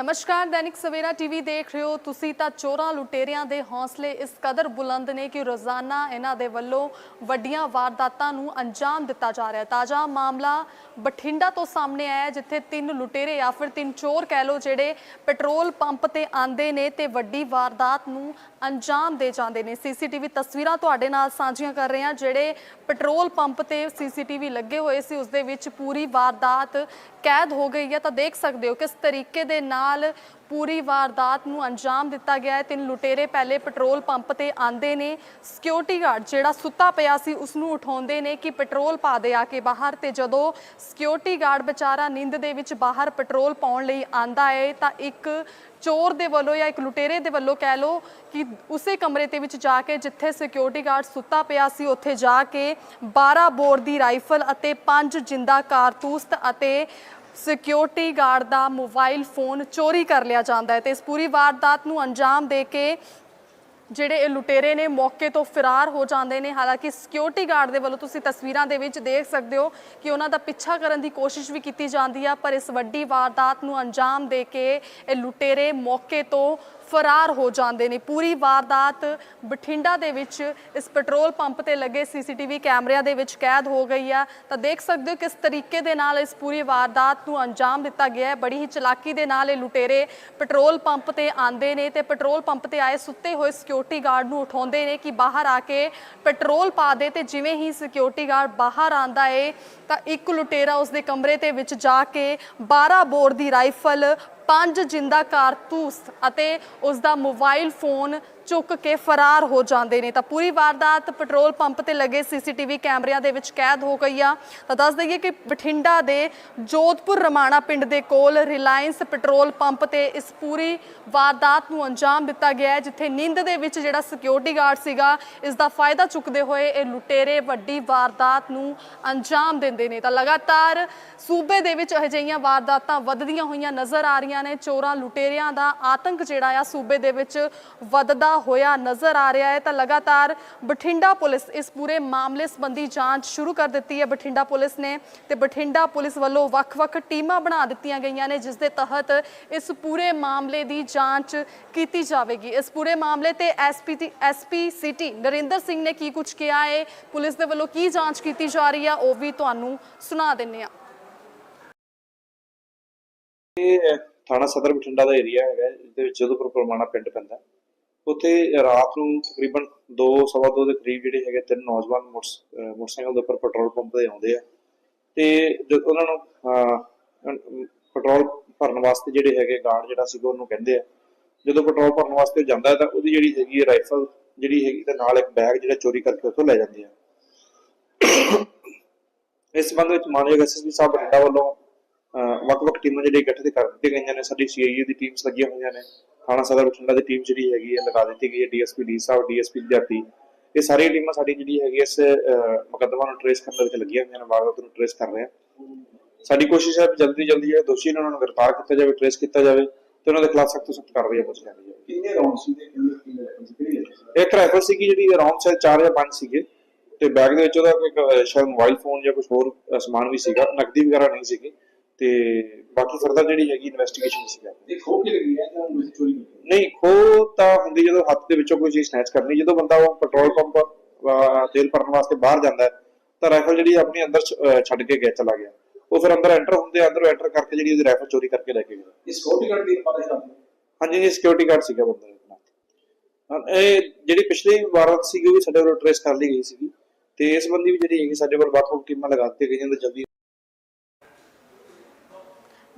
ਨਮਸਕਾਰ, ਦੈਨਿਕ ਸਵੇਰਾ ਟੀਵੀ ਦੇਖ ਰਹੇ ਹੋ। ਤੁਸੀਂ ਤਾਂ ਚੋਰਾਂ ਲੁਟੇਰਿਆਂ ਦੇ ਹੌਸਲੇ ਇਸ ਕਦਰ ਬੁਲੰਦ ਨੇ ਕਿ ਰੋਜ਼ਾਨਾ ਇਹਨਾਂ ਦੇ ਵੱਲੋਂ ਵੱਡੀਆਂ ਵਾਰਦਾਤਾਂ ਨੂੰ ਅੰਜਾਮ ਦਿੱਤਾ ਜਾ ਰਿਹਾ ਤਾਜ਼ਾ ਮਾਮਲਾ ਬਠਿੰਡਾ ਤੋਂ ਸਾਹਮਣੇ ਆਇਆ ਜਿੱਥੇ ਤਿੰਨ ਲੁਟੇਰੇ ਜਾਂ ਫਿਰ ਤਿੰਨ ਚੋਰ ਕਹਿ ਲੋ ਜਿਹੜੇ ਪੈਟਰੋਲ ਪੰਪ ਤੇ ਆਂਦੇ ਨੇ ਤੇ ਵੱਡੀ ਵਾਰਦਾਤ ਨੂੰ ਅੰਜਾਮ ਦੇ ਜਾਂਦੇ ਨੇ। ਸੀਸੀਟੀਵੀ ਤਸਵੀਰਾਂ ਤੁਹਾਡੇ ਨਾਲ ਸਾਂਝੀਆਂ ਕਰ ਰਹੇ ਹਾਂ, ਜਿਹੜੇ ਪੈਟਰੋਲ ਪੰਪ ਤੇ ਸੀਸੀਟੀਵੀ ਲੱਗੇ ਹੋਏ ਸੀ, ਉਸ ਦੇ ਵਿੱਚ ਪੂਰੀ ਵਾਰਦਾਤ ਕੈਦ ਹੋ ਗਈ ਹੈ। ਤਾਂ ਦੇਖ ਸਕਦੇ ਹੋ ਕਿਸ ਤਰੀਕੇ ਦੇ ਨਾਲ ਪੂਰੀ ਵਾਰਦਾਤ ਨੂੰ ਅੰਜਾਮ ਦਿੱਤਾ ਗਿਆ ਹੈ। ਤਿੰਨ ਲੁਟੇਰੇ ਪਹਿਲੇ ਪੈਟਰੋਲ ਪੰਪ ਤੇ ਆਂਦੇ ਨੇ। ਸਿਕਿਉਰਿਟੀ ਗਾਰਡ ਜਿਹੜਾ ਸੁੱਤਾ ਪਿਆ ਸੀ ਉਸ ਨੂੰ ਉਠਾਉਂਦੇ ਨੇ ਕਿ ਪੈਟਰੋਲ ਪਾ ਦੇ ਆ ਕੇ ਬਾਹਰ ਤੇ ਜਦੋਂ ਸਿਕਿਉਰਿਟੀ ਗਾਰਡ ਵਿਚਾਰਾ ਨਿੰਦ ਦੇ ਵਿੱਚ ਬਾਹਰ ਪੈਟਰੋਲ ਪਾਉਣ ਲਈ ਆਂਦਾ ਹੈ ਤਾਂ ਇੱਕ ਚੋਰ ਦੇ ਵੱਲੋਂ ਜਾਂ ਇੱਕ ਲੁਟੇਰੇ ਦੇ ਵੱਲੋਂ ਕਹਿ ਲੋ ਕਿ ਉਸੇ ਕਮਰੇ ਦੇ ਵਿੱਚ ਜਾ ਕੇ ਜਿੱਥੇ ਸਿਕਿਉਰਿਟੀ ਗਾਰਡ ਸੁੱਤਾ ਪਿਆ ਸੀ, ਉੱਥੇ ਜਾ ਕੇ 12 ਬੋਰ ਦੀ ਰਾਈਫਲ ਅਤੇ 5 ਜਿੰਦਾ ਕਾਰਤੂਸ ਅਤੇ ਸਿਕਿਉਰਿਟੀ ਗਾਰਡ ਦਾ ਮੋਬਾਈਲ ਫੋਨ ਚੋਰੀ ਕਰ ਲਿਆ ਜਾਂਦਾ ਹੈ ਤੇ ਇਸ ਪੂਰੀ ਵਾਰਦਾਤ ਨੂੰ ਅੰਜਾਮ ਦੇ ਕੇ ਜਿਹੜੇ ਇਹ ਲੁਟੇਰੇ ਨੇ ਮੌਕੇ ਤੋਂ ਫਰਾਰ ਹੋ ਜਾਂਦੇ ਨੇ। ਹਾਲਾਂਕਿ ਸਿਕਿਉਰਿਟੀ ਗਾਰਡ ਦੇ ਵੱਲੋਂ ਤੁਸੀਂ ਤਸਵੀਰਾਂ ਦੇ ਵਿੱਚ ਦੇਖ ਸਕਦੇ ਹੋ ਕਿ ਉਹਨਾਂ ਦਾ ਪਿੱਛਾ ਕਰਨ ਦੀ ਕੋਸ਼ਿਸ਼ ਵੀ ਕੀਤੀ ਜਾਂਦੀ ਆ, ਪਰ ਇਸ ਵੱਡੀ ਵਾਰਦਾਤ ਨੂੰ ਅੰਜਾਮ ਦੇ ਕੇ ਇਹ ਲੁਟੇਰੇ ਮੌਕੇ ਤੋਂ ਫਰਾਰ ਹੋ ਜਾਂਦੇ ਨੇ। ਪੂਰੀ ਵਾਰਦਾਤ ਬਠਿੰਡਾ ਦੇ ਵਿੱਚ ਇਸ ਪੈਟਰੋਲ ਪੰਪ ਤੇ ਲੱਗੇ ਸੀਸੀਟੀਵੀ ਕੈਮਰਿਆਂ ਦੇ ਵਿੱਚ ਕੈਦ ਹੋ ਗਈ ਆ। ਤਾਂ ਦੇਖ ਸਕਦੇ ਹੋ ਕਿਸ ਤਰੀਕੇ ਦੇ ਨਾਲ ਇਸ ਪੂਰੀ ਵਾਰਦਾਤ ਨੂੰ ਅੰਜਾਮ ਦਿੱਤਾ ਗਿਆ ਹੈ। ਬੜੀ ਹੀ ਚਲਾਕੀ ਦੇ ਨਾਲ ਇਹ ਲੁਟੇਰੇ ਪੈਟਰੋਲ ਪੰਪ ਤੇ ਆਂਦੇ ਨੇ ਤੇ ਪੈਟਰੋਲ ਪੰਪ ਤੇ ਆਏ ਸੁੱਤੇ ਹੋਏ ਸਿਕਿਉਰਿਟੀ ਗਾਰਡ ਨੂੰ ਉਠਾਉਂਦੇ ਨੇ ਕਿ ਬਾਹਰ ਆ ਕੇ ਪੈਟਰੋਲ ਪਾ ਦੇ ਤੇ ਜਿਵੇਂ ਹੀ ਸਿਕਿਉਰਿਟੀ ਗਾਰਡ ਬਾਹਰ ਆਂਦਾ ਏ, ਤਾਂ ਇੱਕ ਲੁਟੇਰਾ ਉਸ ਦੇ ਕਮਰੇ ਦੇ ਵਿੱਚ ਜਾ ਕੇ 12 ਬੋਰ ਦੀ ਰਾਈਫਲ ਪੰਜ ਜਿੰਦਾ ਕਾਰਤੂਸ ਅਤੇ ਉਸ ਦਾ ਮੋਬਾਈਲ ਫੋਨ ਚੁੱਕ ਕੇ ਫਰਾਰ ਹੋ ਜਾਂਦੇ ਨੇ। ਤਾਂ ਪੂਰੀ ਵਾਰਦਾਤ ਪੈਟਰੋਲ ਪੰਪ ਤੇ ਲੱਗੇ ਸੀਸੀਟੀਵੀ ਕੈਮਰਿਆਂ ਦੇ ਵਿੱਚ ਕੈਦ ਹੋ ਗਈ ਆ। ਤਾਂ ਦੱਸ ਦਈਏ ਕਿ ਬਠਿੰਡਾ ਦੇ ਜੋਧਪੁਰ ਰਮਾਣਾ ਪਿੰਡ ਦੇ ਕੋਲ ਰਿਲਾਇੰਸ ਪੈਟਰੋਲ ਪੰਪ ਤੇ ਇਸ ਪੂਰੀ ਵਾਰਦਾਤ ਨੂੰ ਅੰਜਾਮ ਦਿੱਤਾ ਗਿਆ ਹੈ, ਜਿੱਥੇ ਨੀਂਦ ਦੇ ਵਿੱਚ ਜਿਹੜਾ ਸਿਕਿਉਰਿਟੀ ਗਾਰਡ ਸੀਗਾ, ਇਸ ਦਾ ਫਾਇਦਾ ਚੁੱਕਦੇ ਹੋਏ ਇਹ ਲੁਟੇਰੇ ਵੱਡੀ ਵਾਰਦਾਤ ਨੂੰ ਅੰਜਾਮ ਦਿੰਦੇ ਨੇ। ਤਾਂ ਲਗਾਤਾਰ ਸੂਬੇ ਦੇ ਵਿੱਚ ਅਜਿਹੀਆਂ ਵਾਰਦਾਤਾਂ ਵੱਧਦੀਆਂ ਹੋਈਆਂ ਨਜ਼ਰ ਆ ਰਹੀਆਂ ਨੇ। ਚੋਰਾਂ ਲੁਟੇਰਿਆਂ ਦਾ ਆਤੰਕ ਜਿਹੜਾ ਆ, ਸੂਬੇ ਦੇ ਵਿੱਚ ਵੱਧਦਾ ਹੋਇਆ ਨਜ਼ਰ ਆ ਰਿਹਾ ਹੈ ਤਾਂ ਲਗਾਤਾਰ ਬਠਿੰਡਾ ਪੁਲਿਸ ਇਸ ਪੂਰੇ ਮਾਮਲੇ ਸੰਬੰਧੀ ਜਾਂਚ ਸ਼ੁਰੂ ਕਰ ਦਿੱਤੀ ਹੈ। ਬਠਿੰਡਾ ਪੁਲਿਸ ਨੇ ਤੇ ਬਠਿੰਡਾ ਪੁਲਿਸ ਵੱਲੋਂ ਵੱਖ-ਵੱਖ ਟੀਮਾਂ ਬਣਾ ਦਿੱਤੀਆਂ ਗਈਆਂ ਨੇ, ਜਿਸ ਦੇ ਤਹਿਤ ਇਸ ਪੂਰੇ ਮਾਮਲੇ ਦੀ ਜਾਂਚ ਕੀਤੀ ਜਾਵੇਗੀ। ਇਸ ਪੂਰੇ ਮਾਮਲੇ ਤੇ SP SP city Narinder Singh ਨੇ ਕੀ ਕੁਝ ਕਿਹਾ ਹੈ? ਪੁਲਿਸ ਦੇ ਵੱਲੋਂ ਕੀ ਜਾਂਚ ਕੀਤੀ ਜਾ ਰਹੀ ਹੈ? ਉਹ ਵੀ ਤੁਹਾਨੂੰ ਸੁਣਾ ਦਿੰਨੇ ਆ ਇਹ ਥਾਣਾ ਸਦਰ ਬਠਿੰਡਾ ਦਾ ਏਰੀਆ ਹੈਗਾ ਜਿਹਦੇ ਵਿੱਚ ਜੋਧਪੁਰ ਪਰਮਾਣਾ ਪਿੰਡ ਪੈਂਦਾ। ਉੱਥੇ ਰਾਤ ਨੂੰ ਤਕਰੀਬਨ 2 ਸਵਾ ਦੋ ਦੇ ਕਰੀਬ ਜਿਹੜੇ ਹੈਗੇ ਤਿੰਨ ਨੌਜਵਾਨ ਮੋਟਰਸਾਈਕਲ ਦੇ ਉੱਪਰ ਪੈਟਰੋਲ ਪੰਪ ਤੇ ਆਉਂਦੇ ਆ। ਤੇ ਜਦ ਉਹਨਾਂ ਨੂੰ ਪੈਟਰੋਲ ਭਰਨ ਵਾਸਤੇ ਜਿਹੜੇ ਹੈਗੇ ਗਾਰਡ ਜਿਹੜਾ ਸੀਗਾ ਉਹਨੂੰ ਕਹਿੰਦੇ ਆ। ਜਦੋਂ ਪੈਟਰੋਲ ਭਰਨ ਵਾਸਤੇ ਜਾਂਦਾ ਤਾਂ ਉਹਦੀ ਜਿਹੜੀ ਹੈਗੀ ਹੈ ਰਾਈਫਲ ਜਿਹੜੀ ਹੈਗੀ ਤੇ ਨਾਲ ਇੱਕ ਬੈਗ ਜਿਹੜਾ ਚੋਰੀ ਕਰਕੇ ਉੱਥੋਂ ਲੈ ਜਾਂਦੇ ਆ। ਇਸ ਸੰਬੰਧ ਵਿੱਚ ਮਾਨਯੋਗ ਐਸਐਸਪੀ ਸਾਹਿਬ ਬਠਿੰਡਾ ਵੱਲੋਂ ਵੱਖ-ਵੱਖ ਟੀਮਾਂ ਜਿਹੜੀ ਗਠਿਤ ਕਰ ਦਿੱਤੀਆਂ ਗਈਆਂ ਨੇ ਸਾਡੀ ਸੀਆਈਏ ਦੀ ਟੀਮਸ ਲੱਗੀਆਂ ਹੋਈਆਂ ਨੇ ਥਾਣਾ ਸਦਰ ਬਠਿੰਡਾ ਦੀ ਟੀਮ ਜਿਹੜੀ ਹੈਗੀ ਹੈ ਲਗਾ ਦਿੱਤੀ ਗਈ ਹੈ ਡੀਐਸਪੀ ਡੀ ਸਾਹਿਬ ਡੀਐਸਪੀ ਵਿਦਿਆਰਥੀ। ਇਹ ਸਾਰੀਆਂ ਟੀਮਾਂ ਸਾਡੀ ਜਿਹੜੀ ਹੈਗੀ ਹੈ ਇਸ ਮੁਕੱਦਮਾ ਨੂੰ ਟ੍ਰੇਸ ਕਰਨ ਦੇ ਵਿੱਚ ਲੱਗੀਆਂ ਹੋਈਆਂ ਨੇ ਵਾਰਦਾਤ ਨੂੰ ਟ੍ਰੇਸ ਕਰ ਰਹੇ ਆ। ਸਾਡੀ ਕੋਸ਼ਿਸ਼ ਹੈ ਕਿ ਜਲਦੀ ਜਲਦੀ ਜਿਹੜੇ ਦੋਸ਼ੀ ਨੇ ਉਹਨਾਂ ਨੂੰ ਗ੍ਰਿਫਤਾਰ ਕੀਤਾ ਜਾਵੇ ਟ੍ਰੇਸ ਕੀਤਾ ਜਾਵੇ ਤੇ ਉਹਨਾਂ ਦੇ ਖਿਲਾਫ ਸਖਤ ਤੋਂ ਸਖਤ ਕਾਰਵਾਈ ਲਿਆਂਦੀ ਜਾਵੇ। ਕਿੰਨੇ ਰਾਉਂਡ ਸੀ ਤੇ ਕਿੰਨੇ ਸੀ ਸੀ ਇੱਕ ਰਾਈਫਲ ਸੀਗੀ ਜਿਹੜੀ ਅਰਾਊਂਡ ਸ਼ਾਇਦ 4 ਜਾਂ 5 ਸੀਗੇ। ਤੇ ਬੈਗ ਦੇ ਵਿੱਚ ਉਹਦਾ ਕੋਈ ਸ਼ਾਇਦ ਮੋਬਾਈਲ ਫੋਨ ਜਾਂ ਕੁਝ ਹੋਰ ਸਮਾਨ ਵੀ ਸੀਗਾ ਨਕਦੀ ਵਗੈਰਾ ਨਹੀਂ ਸੀਗੀ। ਤੇ ਬਾਕੀ ਫਰਦਰ ਜਿਹੜੀ ਹੈਗੀ ਇਨਵੈਸਟੀਗੇਸ਼ਨ ਸੀਗਾ। ਇਹ ਖੋ ਕੇ ਲੱਗੀ ਹੈ ਜਾਂ ਉਹ ਚੋਰੀ ਨਹੀਂ ਖੋ ਤਾਂ ਹੁੰਦੀ ਜਦੋਂ ਹੱਥ ਦੇ ਵਿੱਚੋਂ ਕੋਈ ਚੀਜ਼ ਸਨੈਚ ਕਰਨੀ ਜਦੋਂ ਬੰਦਾ ਉਹ ਪੈਟਰੋਲ ਪੰਪ ਤੇਲ ਭਰਨ ਵਾਸਤੇ ਬਾਹਰ ਜਾਂਦਾ ਹੈ ਤਾਂ ਰਾਈਫਲ ਜਿਹੜੀ ਆਪਣੀ ਅੰਦਰ ਛੱਡ ਕੇ ਗਿਆ ਚਲਾ ਗਿਆ। ਉਹ ਫਿਰ ਅੰਦਰ ਐਂਟਰ ਹੁੰਦੇ ਅੰਦਰੋਂ ਐਂਟਰ ਕਰਕੇ ਜਿਹੜੀ ਉਹਦੀ ਰਾਈਫਲ ਚੋਰੀ ਕਰਕੇ ਲੈ ਕੇ ਗਿਆ। ਇਹ ਸਕਿਉਰਟੀ ਗਾਰਡ ਦੀ ਪਤਾ ਹੈ। ਹਾਂਜੀ ਇਹ ਸਿਕਿਉਰਿਟੀ ਗਾਰਡ ਸੀਗਾ ਬੰਦਾ ਇਹ ਜਿਹੜੀ ਪਿਛਲੀ ਵਾਰਦਾਤ ਸੀਗੀ ਉਹ ਵੀ ਸਾਡੇ ਵੱਲੋਂ ਟ੍ਰੇਸ ਕਰ ਲਈ ਗਈ ਸੀਗੀ। ਤੇ ਇਸ ਸੰਬੰਧੀ ਵੀ ਜਿਹੜੀ ਹੈਗੀ ਸਾਡੇ ਵੱਲ ਵੱਖ-ਵੱਖ ਟੀਮਾਂ ਲਗਾ ਦਿੱਤੀਆਂ ਗਈਆਂ ਤੇ ਜਲਦੀ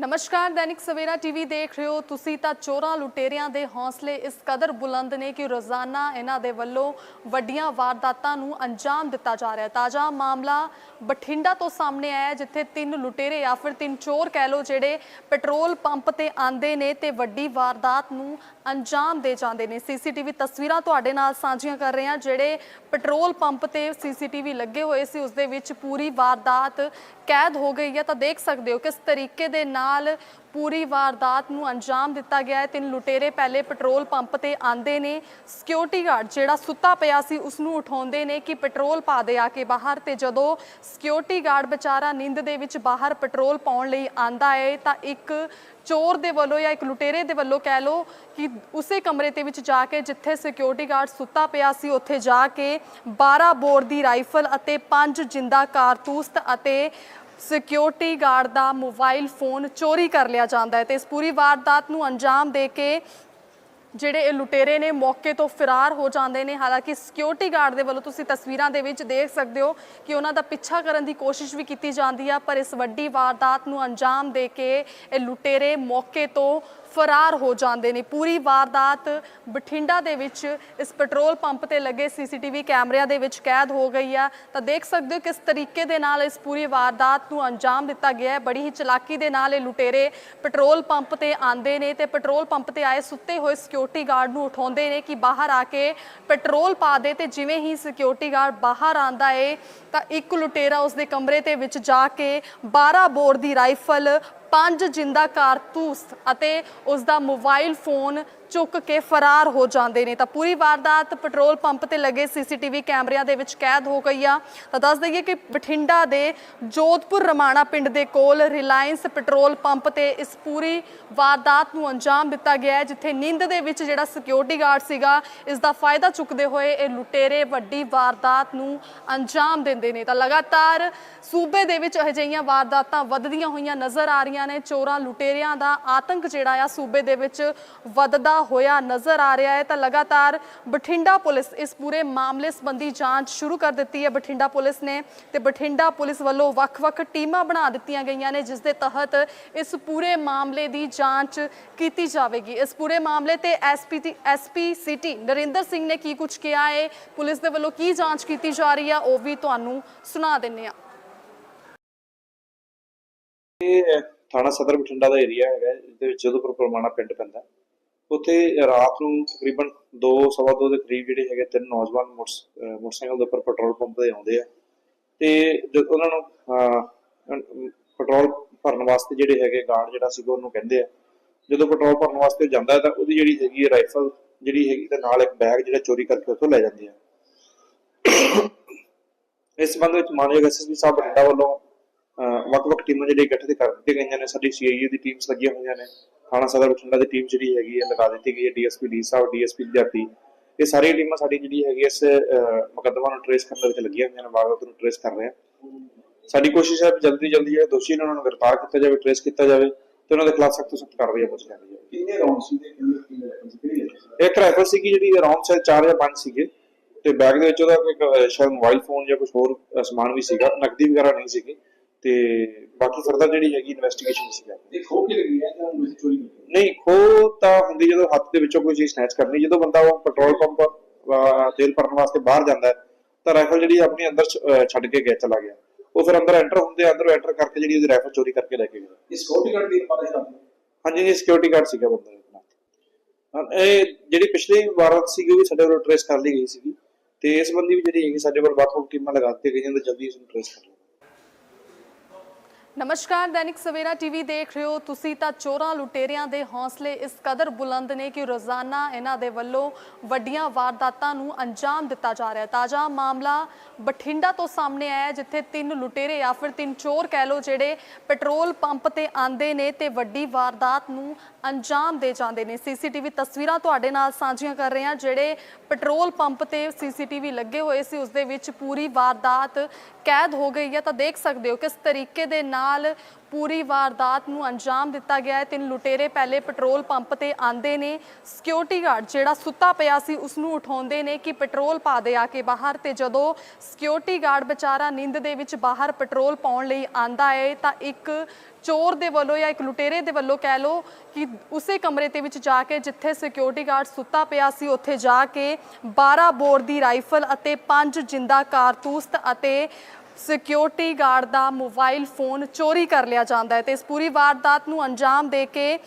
ਨਮਸਕਾਰ, ਦੈਨਿਕ ਸਵੇਰਾ ਟੀਵੀ ਦੇਖ ਰਹੇ ਹੋ। ਤੁਸੀਂ ਤਾਂ ਚੋਰਾਂ ਲੁਟੇਰਿਆਂ ਦੇ ਹੌਸਲੇ ਇਸ ਕਦਰ ਬੁਲੰਦ ਨੇ ਕਿ ਰੋਜ਼ਾਨਾ ਇਹਨਾਂ ਦੇ ਵੱਲੋਂ ਵੱਡੀਆਂ ਵਾਰਦਾਤਾਂ ਨੂੰ ਅੰਜਾਮ ਦਿੱਤਾ ਜਾ ਰਿਹਾ ਹੈ। ਤਾਜ਼ਾ ਮਾਮਲਾ ਬਠਿੰਡਾ ਤੋਂ ਸਾਹਮਣੇ ਆਇਆ ਜਿੱਥੇ ਤਿੰਨ ਲੁਟੇਰੇ ਜਾਂ ਫਿਰ ਤਿੰਨ ਚੋਰ ਕਹਿ ਲੋ ਜਿਹੜੇ ਪੈਟਰੋਲ ਪੰਪ ਤੇ ਆਂਦੇ ਨੇ ਤੇ ਵੱਡੀ ਵਾਰਦਾਤ ਨੂੰ ਅੰਜਾਮ ਦੇ ਜਾਂਦੇ ਨੇ। ਸੀਸੀਟੀਵੀ ਤਸਵੀਰਾਂ ਤੁਹਾਡੇ ਨਾਲ ਸਾਂਝੀਆਂ ਕਰ ਰਹੇ ਹਾਂ, ਜਿਹੜੇ ਪੈਟਰੋਲ ਪੰਪ ਤੇ ਸੀਸੀਟੀਵੀ ਲੱਗੇ ਹੋਏ ਸੀ, ਉਸ ਦੇ ਵਿੱਚ ਪੂਰੀ ਵਾਰਦਾਤ ਕੈਦ ਹੋ ਗਈ ਹੈ ਤਾਂ ਦੇਖ ਸਕਦੇ ਹੋ ਕਿਸ ਤਰੀਕੇ ਦੇ ਨਾਲ ਪੂਰੀ ਵਾਰਦਾਤ ਨੂੰ ਅੰਜਾਮ ਦਿੱਤਾ ਗਿਆ ਹੈ। ਤਿੰਨ ਲੁਟੇਰੇ ਪਹਿਲੇ ਪੈਟਰੋਲ ਪੰਪ ਤੇ ਆਂਦੇ ਨੇ। ਸਿਕਿਉਰਿਟੀ ਗਾਰਡ ਜਿਹੜਾ ਸੁੱਤਾ ਪਿਆ ਸੀ ਉਸ ਨੂੰ ਉਠਾਉਂਦੇ ਨੇ ਕਿ ਪੈਟਰੋਲ ਪਾ ਦੇ ਆ ਕੇ ਬਾਹਰ ਤੇ ਜਦੋਂ ਸਿਕਿਉਰਿਟੀ ਗਾਰਡ ਵਿਚਾਰਾ ਨਿੰਦ ਦੇ ਵਿੱਚ ਬਾਹਰ ਪੈਟਰੋਲ ਪਾਉਣ ਲਈ ਆਂਦਾ ਹੈ ਤਾਂ ਇੱਕ ਚੋਰ ਦੇ ਵੱਲੋਂ ਜਾਂ ਇੱਕ ਲੁਟੇਰੇ ਦੇ ਵੱਲੋਂ ਕਹਿ ਲੋ ਕਿ ਉਸੇ ਕਮਰੇ ਦੇ ਵਿੱਚ ਜਾ ਕੇ ਜਿੱਥੇ ਸਿਕਿਉਰਿਟੀ ਗਾਰਡ ਸੁੱਤਾ ਪਿਆ ਸੀ, ਉੱਥੇ ਜਾ ਕੇ 12 ਬੋਰ ਦੀ ਰਾਈਫਲ ਅਤੇ 5 ਜਿੰਦਾ ਕਾਰਤੂਸ ਅਤੇ ਸਿਕਿਉਰਿਟੀ ਗਾਰਡ ਦਾ ਮੋਬਾਈਲ ਫੋਨ ਚੋਰੀ ਕਰ ਲਿਆ ਜਾਂਦਾ ਹੈ ਤੇ ਇਸ ਪੂਰੀ ਵਾਰਦਾਤ ਨੂੰ ਅੰਜਾਮ ਦੇ ਕੇ ਜਿਹੜੇ ਇਹ ਲੁਟੇਰੇ ਨੇ ਮੌਕੇ ਤੋਂ ਫਰਾਰ ਹੋ ਜਾਂਦੇ ਨੇ, ਹਾਲਾਂਕਿ ਸਿਕਿਉਰਿਟੀ ਗਾਰਡ ਦੇ ਵੱਲੋਂ ਤੁਸੀਂ ਤਸਵੀਰਾਂ ਦੇ ਵਿੱਚ ਦੇਖ ਸਕਦੇ ਹੋ ਕਿ ਉਹਨਾਂ ਦਾ ਪਿੱਛਾ ਕਰਨ ਦੀ ਕੋਸ਼ਿਸ਼ ਵੀ ਕੀਤੀ ਜਾਂਦੀ ਆ, ਪਰ ਇਸ ਵੱਡੀ ਵਾਰਦਾਤ ਨੂੰ ਅੰਜਾਮ ਦੇ ਕੇ ਇਹ ਲੁਟੇਰੇ ਮੌਕੇ ਤੋਂ ਫਰਾਰ ਹੋ ਜਾਂਦੇ ਨੇ। ਪੂਰੀ ਵਾਰਦਾਤ ਬਠਿੰਡਾ ਦੇ ਵਿੱਚ ਇਸ ਪੈਟਰੋਲ ਪੰਪ ਤੇ ਲੱਗੇ ਸੀਸੀਟੀਵੀ ਕੈਮਰਿਆਂ ਦੇ ਵਿੱਚ ਕੈਦ ਹੋ ਗਈ ਆ। ਤਾਂ ਦੇਖ ਸਕਦੇ ਹੋ ਕਿਸ ਤਰੀਕੇ ਦੇ ਨਾਲ ਇਸ ਪੂਰੀ ਵਾਰਦਾਤ ਨੂੰ ਅੰਜਾਮ ਦਿੱਤਾ ਗਿਆ ਹੈ। ਬੜੀ ਹੀ ਚਲਾਕੀ ਦੇ ਨਾਲ ਇਹ ਲੁਟੇਰੇ ਪੈਟਰੋਲ ਪੰਪ ਤੇ ਆਂਦੇ ਨੇ ਤੇ ਪੈਟਰੋਲ ਪੰਪ ਤੇ ਆਏ ਸੁੱਤੇ ਹੋਏ ਸਿਕਿਉਰਿਟੀ ਗਾਰਡ ਨੂੰ ਉਠਾਉਂਦੇ ਨੇ ਕਿ ਬਾਹਰ ਆ ਕੇ ਪੈਟਰੋਲ ਪਾ ਦੇ ਤੇ ਜਿਵੇਂ ਹੀ ਸਿਕਿਉਰਿਟੀ ਗਾਰਡ ਬਾਹਰ ਆਂਦਾ ਏ ਤਾਂ ਇੱਕ ਲੁਟੇਰਾ ਉਸ ਦੇ ਕਮਰੇ ਦੇ ਵਿੱਚ ਜਾ ਕੇ 12 ਬੋਰ ਦੀ ਰਾਈਫਲ ਪੰਜ ਜਿੰਦਾ ਕਾਰਤੂਸ ਅਤੇ ਉਸ ਦਾ ਮੋਬਾਈਲ ਫੋਨ ਚੁੱਕ ਕੇ ਫਰਾਰ ਹੋ ਜਾਂਦੇ ਨੇ। ਤਾਂ ਪੂਰੀ ਵਾਰਦਾਤ ਪੈਟਰੋਲ ਪੰਪ ਤੇ ਲੱਗੇ ਸੀਸੀਟੀਵੀ ਕੈਮਰਿਆਂ ਦੇ ਵਿੱਚ ਕੈਦ ਹੋ ਗਈ ਆ। ਤਾਂ ਦੱਸ ਦਈਏ ਕਿ ਬਠਿੰਡਾ ਦੇ ਜੋਧਪੁਰ ਰਮਾਣਾ ਪਿੰਡ ਦੇ ਕੋਲ ਰਿਲਾਇੰਸ ਪੈਟਰੋਲ ਪੰਪ ਤੇ ਇਸ ਪੂਰੀ ਵਾਰਦਾਤ ਨੂੰ ਅੰਜਾਮ ਦਿੱਤਾ ਗਿਆ ਹੈ, ਜਿੱਥੇ ਨੀਂਦ ਦੇ ਵਿੱਚ ਜਿਹੜਾ ਸਿਕਿਉਰਿਟੀ ਗਾਰਡ ਸੀਗਾ, ਇਸ ਦਾ ਫਾਇਦਾ ਚੁੱਕਦੇ ਹੋਏ ਇਹ ਲੁਟੇਰੇ ਵੱਡੀ ਵਾਰਦਾਤ ਨੂੰ ਅੰਜਾਮ ਦਿੰਦੇ ਨੇ। ਤਾਂ ਲਗਾਤਾਰ ਸੂਬੇ ਦੇ ਵਿੱਚ ਅਜਿਹੀਆਂ ਵਾਰਦਾਤਾਂ ਵੱਧਦੀਆਂ ਹੋਈਆਂ ਨਜ਼ਰ ਆ ਰਹੀਆਂ ਨੇ। ਚੋਰਾਂ ਲੁਟੇਰਿਆਂ ਦਾ ਆਤੰਕ ਜਿਹੜਾ ਆ, ਸੂਬੇ ਦੇ ਵਿੱਚ ਵੱਧਦਾ ਹੋਇਆ ਨਜ਼ਰ ਆ ਰਿਹਾ ਹੈ ਤਾਂ ਲਗਾਤਾਰ ਬਠਿੰਡਾ ਪੁਲਿਸ ਇਸ ਪੂਰੇ ਮਾਮਲੇ ਸੰਬੰਧੀ ਜਾਂਚ ਸ਼ੁਰੂ ਕਰ ਦਿੱਤੀ ਹੈ। ਬਠਿੰਡਾ ਪੁਲਿਸ ਨੇ ਤੇ ਬਠਿੰਡਾ ਪੁਲਿਸ ਵੱਲੋਂ ਵੱਖ-ਵੱਖ ਟੀਮਾਂ ਬਣਾ ਦਿੱਤੀਆਂ ਗਈਆਂ ਨੇ, ਜਿਸ ਦੇ ਤਹਿਤ ਇਸ ਪੂਰੇ ਮਾਮਲੇ ਦੀ ਜਾਂਚ ਕੀਤੀ ਜਾਵੇਗੀ। ਇਸ ਪੂਰੇ ਮਾਮਲੇ ਤੇ SP SP city Narinder Singh ਨੇ ਕੀ ਕੁਝ ਕਿਹਾ ਹੈ? ਪੁਲਿਸ ਦੇ ਵੱਲੋਂ ਕੀ ਜਾਂਚ ਕੀਤੀ ਜਾ ਰਹੀ ਹੈ? ਉਹ ਵੀ ਤੁਹਾਨੂੰ ਸੁਣਾ ਦਿੰਨੇ ਆ ਇਹ ਥਾਣਾ ਸਦਰ ਬਠਿੰਡਾ ਦਾ ਏਰੀਆ ਹੈਗਾ ਜਿਹਦੇ ਵਿੱਚ ਜਦੋਪੁਰ ਪਰਮਾਣਾ ਪਿੰਡ ਪੈਂਦਾ। ਉੱਥੇ ਰਾਤ ਨੂੰ ਤਕਰੀਬਨ 2:30 ਦੇ ਕਰੀਬ ਜਿਹੜੇ ਹੈਗੇ ਤਿੰਨ ਨੌਜਵਾਨ ਮੋਟਰਸਾਈਕਲ ਦੇ ਉੱਪਰ ਪੈਟਰੋਲ ਪੰਪ ਤੇ ਆਉਂਦੇ ਆ। ਤੇ ਜਦ ਉਹਨਾਂ ਨੂੰ ਪੈਟਰੋਲ ਭਰਨ ਵਾਸਤੇ ਜਿਹੜੇ ਹੈਗੇ ਗਾਰਡ ਜਿਹੜਾ ਸੀਗਾ ਉਹਨੂੰ ਕਹਿੰਦੇ ਆ। ਜਦੋਂ ਪੈਟਰੋਲ ਭਰਨ ਵਾਸਤੇ ਜਾਂਦਾ ਤਾਂ ਉਹਦੀ ਜਿਹੜੀ ਹੈਗੀ ਰਾਈਫਲ ਜਿਹੜੀ ਹੈਗੀ ਤੇ ਨਾਲ ਇੱਕ ਬੈਗ ਜਿਹੜਾ ਚੋਰੀ ਕਰਕੇ ਉੱਥੋਂ ਲੈ ਜਾਂਦੇ ਆ। ਇਸ ਸੰਬੰਧ ਵਿੱਚ ਮਾਨਯੋਗ ਐਸਐਸਪੀ ਸਾਹਿਬ ਬਠਿੰਡਾ ਵੱਲੋਂ, ਅਹ, ਵੱਖ-ਵੱਖ ਟੀਮਾਂ ਜਿਹੜੀ ਗਠਿਤ ਕਰ ਦਿੱਤੀਆਂ ਗਈਆਂ ਨੇ। ਸਾਡੀ ਸੀਆਈਏ ਦੀ ਟੀਮਸ ਲੱਗੀਆਂ ਹੋਈਆਂ ਨੇ। ਥਾਣਾ ਸਦਰ ਬਠਿੰਡਾ ਦੀ ਟੀਮ ਜਿਹੜੀ ਹੈਗੀ ਹੈ ਲਗਾ ਦਿੱਤੀ ਗਈ ਹੈ ਡੀਐਸਪੀ ਡੀ ਸਾਹਿਬ ਡੀਐਸਪੀ ਵਿਦਿਆਰਥੀ। ਇਹ ਸਾਰੀਆਂ ਟੀਮਾਂ ਸਾਡੀ ਜਿਹੜੀ ਹੈਗੀ ਇਸ ਮੁਕੱਦਮਾ ਨੂੰ ਟ੍ਰੇਸ ਕਰਨ ਦੇ ਵਿੱਚ ਲੱਗੀਆਂ ਹੋਈਆਂ ਨੇ ਵਾਰਦਾਤ ਨੂੰ ਟ੍ਰੇਸ ਕਰ ਰਹੇ ਆ ਸਾਡੀ ਕੋਸ਼ਿਸ਼ ਹੈ ਜਲਦੀ ਜਲਦੀ ਜਿਹੜੇ ਦੋਸ਼ੀ ਨੇ ਉਹਨਾਂ ਨੂੰ ਗ੍ਰਿਫਤਾਰ ਕੀਤਾ ਜਾਵੇ ਟ੍ਰੇਸ ਕੀਤਾ ਜਾਵੇ ਤੇ ਉਹਨਾਂ ਦੇ ਖਿਲਾਫ ਸਖਤ ਤੋਂ ਸਖਤ ਕਾਰਵਾਈ ਲਿਆਂਦੀ ਜਾਵੇ। ਕਿੰਨੇ ਰੌਂਡ ਸੀ ਤੇ ਕਿੰਨੇ ਸੀ ਇੱਕ ਰਾਈਫਲ ਜਿਹੜੀ ਅਰਾਊਂਡ ਸ਼ਾਇਦ 4 ਜਾਂ 5 ਸੀਗੇ ਤੇ ਬੈਗ ਦੇ ਵਿੱਚ ਉਹਦਾ ਅਹ, ਸ਼ਾਇਦ ਮੋਬਾਈਲ ਫੋਨ ਜਾਂ ਕੁਝ ਹੋਰ ਸਮਾਨ ਵੀ ਸੀਗਾ ਨਕਦੀ ਵਗੈਰਾ ਨਹੀਂ ਸੀਗੀ। ਤੇ ਬਾਕੀ ਫਰਦਰ ਜਿਹੜੀ ਹੈਗੀ ਇਨਵੈਸਟੀਗੇਸ਼ਨ ਸੀਗਾ ਇਹ ਖੋ ਕੇ ਲੱਗੀ ਹੈ ਜਾਂ ਉਹ ਚੋਰੀ ਨਹੀਂ ਖੋ ਤਾਂ ਹੁੰਦੀ ਜਦੋਂ ਹੱਥ ਦੇ ਵਿੱਚੋਂ ਕੋਈ ਚੀਜ਼ ਸਨੈਚ ਕਰਨੀ ਜਦੋਂ ਬੰਦਾ ਉਹ ਪੈਟਰੋਲ ਪੰਪ ਤੇਲ ਭਰਨ ਵਾਸਤੇ ਬਾਹਰ ਜਾਂਦਾ ਹੈ, ਤਾਂ ਰਾਈਫਲ ਜਿਹੜੀ ਆਪਣੀ ਅੰਦਰ ਛੱਡ ਕੇ ਗਿਆ ਚਲਾ ਗਿਆ। ਉਹ ਫਿਰ ਅੰਦਰ ਐਂਟਰ ਹੁੰਦੇ ਅੰਦਰ ਐਂਟਰ ਕਰਕੇ ਜਿਹੜੀ ਉਹਦੀ ਰਾਈਫਲ ਚੋਰੀ ਕਰਕੇ ਲੈ ਕੇ ਗਿਆ। ਇਹ ਸਕਿਉਰਟੀ ਗਾਰਡ ਦੀ ਪਤਾ ਹੀ? ਹਾਂਜੀ ਇਹ ਸਿਕਿਉਰਿਟੀ ਗਾਰਡ ਸੀਗਾ ਬੰਦਾ ਇਹ ਜਿਹੜੀ ਪਿਛਲੀ ਵਾਰਦਾਤ ਸੀਗੀ ਉਹ ਵੀ ਸਾਡੇ ਵੱਲੋਂ ਟ੍ਰੇਸ ਕਰ ਲਈ ਗਈ ਸੀਗੀ। ਤੇ ਇਸ ਸੰਬੰਧੀ ਵੀ ਜਿਹੜੀ ਹੈਗੀ ਸਾਡੇ ਵੱਲ ਵੱਖ-ਵੱਖ ਟੀਮਾਂ ਲਗਾ ਦਿੱਤੀਆਂ ਗਈਆਂ ਤੇ ਜਲਦੀ ਇਸ ਨੂੰ ਟ੍ਰੇਸ ਕਰ ਲਿਆ ਨਮਸਕਾਰ, ਦੈਨਿਕ ਸਵੇਰਾ ਟੀਵੀ ਦੇਖ ਰਹੇ ਹੋ। ਤੁਸੀਂ ਤਾਂ ਚੋਰਾਂ ਲੁਟੇਰਿਆਂ ਦੇ ਹੌਸਲੇ ਇਸ ਕਦਰ ਬੁਲੰਦ ਨੇ ਕਿ ਰੋਜ਼ਾਨਾ ਇਹਨਾਂ ਦੇ ਵੱਲੋਂ ਵੱਡੀਆਂ ਵਾਰਦਾਤਾਂ ਨੂੰ ਅੰਜਾਮ ਦਿੱਤਾ ਜਾ ਰਿਹਾ ਤਾਜ਼ਾ ਮਾਮਲਾ ਬਠਿੰਡਾ ਤੋਂ ਸਾਹਮਣੇ ਆਇਆ ਜਿੱਥੇ ਤਿੰਨ ਲੁਟੇਰੇ ਜਾਂ ਫਿਰ ਤਿੰਨ ਚੋਰ ਕਹਿ ਲੋ ਜਿਹੜੇ ਪੈਟਰੋਲ ਪੰਪ ਤੇ ਆਂਦੇ ਨੇ ਤੇ ਵੱਡੀ ਵਾਰਦਾਤ ਨੂੰ ਅੰਜਾਮ ਦੇ ਜਾਂਦੇ ਨੇ। ਸੀਸੀਟੀਵੀ ਤਸਵੀਰਾਂ ਤੁਹਾਡੇ ਨਾਲ ਸਾਂਝੀਆਂ ਕਰ ਰਹੇ ਹਾਂ, ਜਿਹੜੇ ਪੈਟਰੋਲ ਪੰਪ ਤੇ ਸੀਸੀਟੀਵੀ ਲੱਗੇ ਹੋਏ ਸੀ, ਉਸ ਦੇ ਵਿੱਚ ਪੂਰੀ ਵਾਰਦਾਤ ਕੈਦ ਹੋ ਗਈ ਹੈ। ਤਾਂ ਦੇਖ ਸਕਦੇ ਹੋ ਕਿਸ ਤਰੀਕੇ ਦੇ ਨਾਲ ਪੂਰੀ ਵਾਰਦਾਤ ਨੂੰ ਅੰਜਾਮ ਦਿੱਤਾ ਗਿਆ ਹੈ। ਤਿੰਨ ਲੁਟੇਰੇ ਪਹਿਲੇ ਪੈਟਰੋਲ ਪੰਪ ਤੇ ਆਂਦੇ ਨੇ। ਸਿਕਿਉਰਿਟੀ ਗਾਰਡ ਜਿਹੜਾ ਸੁੱਤਾ ਪਿਆ ਸੀ ਉਸ ਨੂੰ ਉਠਾਉਂਦੇ ਨੇ ਕਿ ਪੈਟਰੋਲ ਪਾ ਦੇ ਆ ਕੇ ਬਾਹਰ ਤੇ ਜਦੋਂ ਸਿਕਿਉਰਿਟੀ ਗਾਰਡ ਵਿਚਾਰਾ ਨਿੰਦ ਦੇ ਵਿੱਚ ਬਾਹਰ ਪੈਟਰੋਲ ਪਾਉਣ ਲਈ ਆਂਦਾ ਹੈ, ਤਾਂ ਇੱਕ ਚੋਰ ਦੇ ਵੱਲੋਂ ਜਾਂ ਇੱਕ ਲੁਟੇਰੇ ਦੇ ਵੱਲੋਂ ਕਹਿ ਲੋ ਕਿ ਉਸੇ ਕਮਰੇ ਦੇ ਵਿੱਚ ਜਾ ਕੇ ਜਿੱਥੇ ਸਿਕਿਉਰਿਟੀ ਗਾਰਡ ਸੁੱਤਾ ਪਿਆ ਸੀ, ਉੱਥੇ ਜਾ ਕੇ 12 ਬੋਰ ਦੀ ਰਾਈਫਲ ਅਤੇ 5 ਜਿੰਦਾ ਕਾਰਤੂਸ ਅਤੇ ਸਿਕਿਉਰਿਟੀ ਗਾਰਡ ਦਾ ਮੋਬਾਈਲ ਫੋਨ ਚੋਰੀ ਕਰ ਲਿਆ ਜਾਂਦਾ ਹੈ ਤੇ ਇਸ ਪੂਰੀ ਵਾਰਦਾਤ ਨੂੰ ਅੰਜਾਮ ਦੇ ਕੇ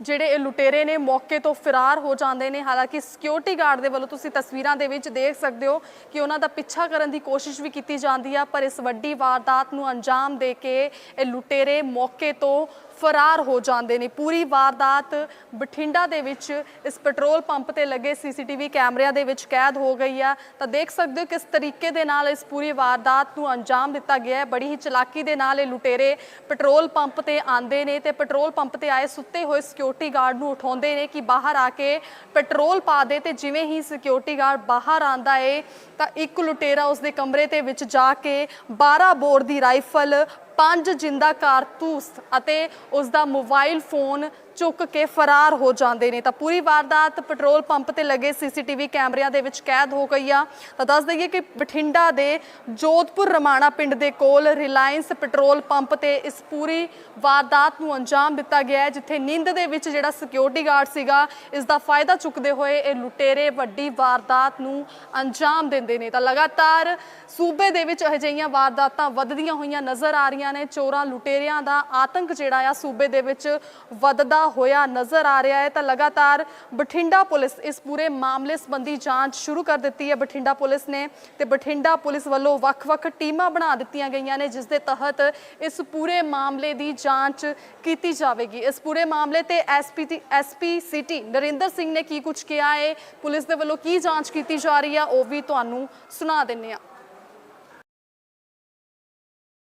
ਜਿਹੜੇ ਇਹ ਲੁਟੇਰੇ ਨੇ ਮੌਕੇ ਤੋਂ ਫਰਾਰ ਹੋ ਜਾਂਦੇ ਨੇ। ਹਾਲਾਂਕਿ ਸਿਕਿਉਰਿਟੀ ਗਾਰਡ ਦੇ ਵੱਲੋਂ ਤੁਸੀਂ ਤਸਵੀਰਾਂ ਦੇ ਵਿੱਚ ਦੇਖ ਸਕਦੇ ਹੋ ਕਿ ਉਹਨਾਂ ਦਾ ਪਿੱਛਾ ਕਰਨ ਦੀ ਕੋਸ਼ਿਸ਼ ਵੀ ਕੀਤੀ ਜਾਂਦੀ ਆ, ਪਰ ਇਸ ਵੱਡੀ ਵਾਰਦਾਤ ਨੂੰ ਅੰਜਾਮ ਦੇ ਕੇ ਇਹ ਲੁਟੇਰੇ ਮੌਕੇ ਤੋਂ ਫਰਾਰ ਹੋ ਜਾਂਦੇ ਨੇ। ਪੂਰੀ ਵਾਰਦਾਤ ਬਠਿੰਡਾ ਦੇ ਵਿੱਚ ਇਸ ਪੈਟਰੋਲ ਪੰਪ ਤੇ ਲੱਗੇ ਸੀਸੀਟੀਵੀ ਕੈਮਰਿਆਂ ਦੇ ਵਿੱਚ ਕੈਦ ਹੋ ਗਈ ਆ। ਤਾਂ ਦੇਖ ਸਕਦੇ ਹੋ ਕਿਸ ਤਰੀਕੇ ਦੇ ਨਾਲ ਇਸ ਪੂਰੀ ਵਾਰਦਾਤ ਨੂੰ ਅੰਜਾਮ ਦਿੱਤਾ ਗਿਆ ਹੈ। ਬੜੀ ਹੀ ਚਲਾਕੀ ਦੇ ਨਾਲ ਇਹ ਲੁਟੇਰੇ ਪੈਟਰੋਲ ਪੰਪ ਤੇ ਆਂਦੇ ਨੇ ਤੇ ਪੈਟਰੋਲ ਪੰਪ ਤੇ ਆਏ ਸੁੱਤੇ ਹੋਏ ਸਿਕਿਉਰਿਟੀ ਗਾਰਡ ਨੂੰ ਉਠਾਉਂਦੇ ਨੇ ਕਿ ਬਾਹਰ ਆ ਕੇ ਪੈਟਰੋਲ ਪਾ ਦੇ ਤੇ ਜਿਵੇਂ ਹੀ ਸਿਕਿਉਰਿਟੀ ਗਾਰਡ ਬਾਹਰ ਆਂਦਾ ਏ, ਤਾਂ ਇੱਕ ਲੁਟੇਰਾ ਉਸ ਦੇ ਕਮਰੇ ਦੇ ਵਿੱਚ ਜਾ ਕੇ 12 ਬੋਰ ਦੀ ਰਾਈਫਲ ਪੰਜ ਜਿੰਦਾ ਕਾਰਤੂਸ ਅਤੇ ਉਸ ਦਾ ਮੋਬਾਈਲ ਫੋਨ ਚੁੱਕ ਕੇ ਫਰਾਰ ਹੋ ਜਾਂਦੇ ਨੇ। ਤਾਂ ਪੂਰੀ ਵਾਰਦਾਤ ਪੈਟਰੋਲ ਪੰਪ ਤੇ ਲੱਗੇ ਸੀਸੀਟੀਵੀ ਕੈਮਰਿਆਂ ਦੇ ਵਿੱਚ ਕੈਦ ਹੋ ਗਈ ਆ। ਤਾਂ ਦੱਸ ਦਈਏ ਕਿ ਬਠਿੰਡਾ ਦੇ ਜੋਧਪੁਰ ਰਮਾਣਾ ਪਿੰਡ ਦੇ ਕੋਲ ਰਿਲਾਇੰਸ ਪੈਟਰੋਲ ਪੰਪ ਤੇ ਇਸ ਪੂਰੀ ਵਾਰਦਾਤ ਨੂੰ ਅੰਜਾਮ ਦਿੱਤਾ ਗਿਆ ਹੈ, ਜਿੱਥੇ ਨਿੰਦ ਦੇ ਵਿੱਚ ਜਿਹੜਾ ਸਿਕਿਉਰਿਟੀ ਗਾਰਡ ਸੀਗਾ, ਇਸ ਦਾ ਫਾਇਦਾ ਚੁੱਕਦੇ ਹੋਏ ਇਹ ਲੁਟੇਰੇ ਵੱਡੀ ਵਾਰਦਾਤ ਨੂੰ ਅੰਜਾਮ ਦਿੰਦੇ ਨੇ। ਤਾਂ ਲਗਾਤਾਰ ਸੂਬੇ ਦੇ ਵਿੱਚ ਅਜਿਹੀਆਂ ਵਾਰਦਾਤਾਂ ਵੱਧਦੀਆਂ ਹੋਈਆਂ ਨਜ਼ਰ ਆ ਰਹੀਆਂ ਨੇ। ਚੋਰਾਂ ਲੁਟੇਰਿਆਂ ਦਾ ਆਤੰਕ ਜਿਹੜਾ ਆ, ਸੂਬੇ ਦੇ ਵਿੱਚ ਵੱਧਦਾ ਹੋਇਆ ਨਜ਼ਰ ਆ ਰਿਹਾ ਹੈ ਤਾਂ ਲਗਾਤਾਰ ਬਠਿੰਡਾ ਪੁਲਿਸ ਇਸ ਪੂਰੇ ਮਾਮਲੇ ਸੰਬੰਧੀ ਜਾਂਚ ਸ਼ੁਰੂ ਕਰ ਦਿੱਤੀ ਹੈ। ਬਠਿੰਡਾ ਪੁਲਿਸ ਨੇ ਤੇ ਬਠਿੰਡਾ ਪੁਲਿਸ ਵੱਲੋਂ ਵੱਖ-ਵੱਖ ਟੀਮਾਂ ਬਣਾ ਦਿੱਤੀਆਂ ਗਈਆਂ ਨੇ, ਜਿਸ ਦੇ ਤਹਿਤ ਇਸ ਪੂਰੇ ਮਾਮਲੇ ਦੀ ਜਾਂਚ ਕੀਤੀ ਜਾਵੇਗੀ। ਇਸ ਪੂਰੇ ਮਾਮਲੇ ਤੇ SP SP city Narinder Singh ਨੇ ਕੀ ਕੁਝ ਕਿਹਾ ਹੈ? ਪੁਲਿਸ ਦੇ ਵੱਲੋਂ ਕੀ ਜਾਂਚ ਕੀਤੀ ਜਾ ਰਹੀ ਹੈ? ਉਹ ਵੀ ਤੁਹਾਨੂੰ ਸੁਣਾ ਦਿੰਨੇ ਆ